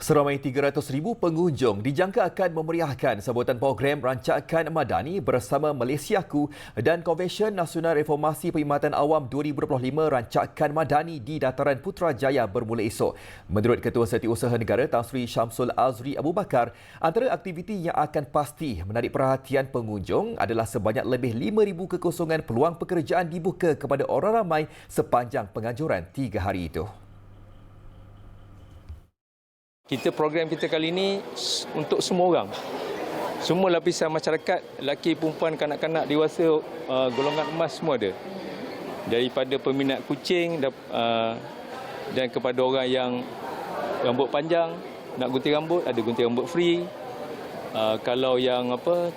Seramai 300,000 pengunjung dijangka akan memeriahkan sambutan program Rancakan Madani bersama Malaysiaku dan Konvensyen Nasional Reformasi Perkhidmatan Awam 2025 Rancakan Madani di Dataran Putrajaya bermula esok. Menurut Ketua Setiausaha Negara Tan Sri Syamsul Azri Abu Bakar, antara aktiviti yang akan pasti menarik perhatian pengunjung adalah sebanyak lebih 5,000 kekosongan peluang pekerjaan dibuka kepada orang ramai sepanjang penganjuran tiga hari itu kita program kita kali ini untuk semua orang. Semua lapisan masyarakat, lelaki, perempuan, kanak-kanak, dewasa, uh, golongan emas semua ada. Daripada peminat kucing uh, dan kepada orang yang rambut panjang, nak gunting rambut, ada gunting rambut free. Uh, kalau yang apa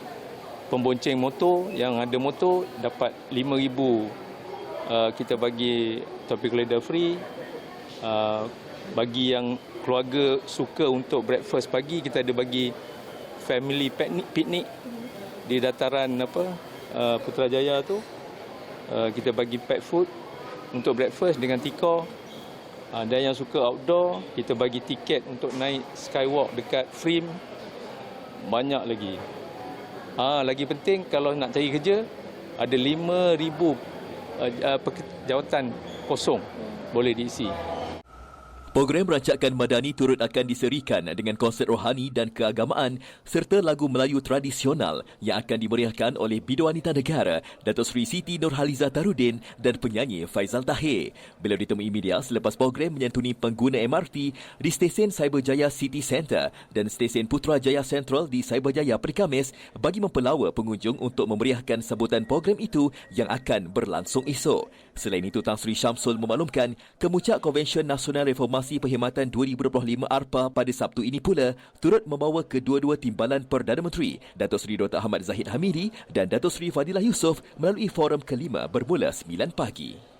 pembonceng motor, yang ada motor dapat 5000 uh, kita bagi topik leader free. Uh, bagi yang keluarga suka untuk breakfast pagi kita ada bagi family picnic, picnic di dataran apa uh, Putrajaya tu. Uh, kita bagi pet food untuk breakfast dengan tikar. Uh, dan yang suka outdoor kita bagi tiket untuk naik skywalk dekat frame banyak lagi. Uh, lagi penting kalau nak cari kerja ada 5000 uh, uh, jawatan kosong boleh diisi Program Rancakan Madani turut akan diserikan dengan konsert rohani dan keagamaan serta lagu Melayu tradisional yang akan dimeriahkan oleh Bidu Wanita Negara Datuk Seri Siti Nurhaliza Tarudin dan penyanyi Faizal Tahir. Beliau ditemui media selepas program menyantuni pengguna MRT di stesen Cyberjaya City Centre dan stesen Putrajaya Central di Cyberjaya Perikamis bagi mempelawa pengunjung untuk memeriahkan sambutan program itu yang akan berlangsung esok. Selain itu, Tan Sri Syamsul memaklumkan Kemucak Konvensyen Nasional Reformasi Reformasi Perkhidmatan 2025 ARPA pada Sabtu ini pula turut membawa kedua-dua timbalan Perdana Menteri Datuk Seri Dr. Ahmad Zahid Hamidi dan Datuk Seri Fadilah Yusof melalui forum kelima bermula 9 pagi.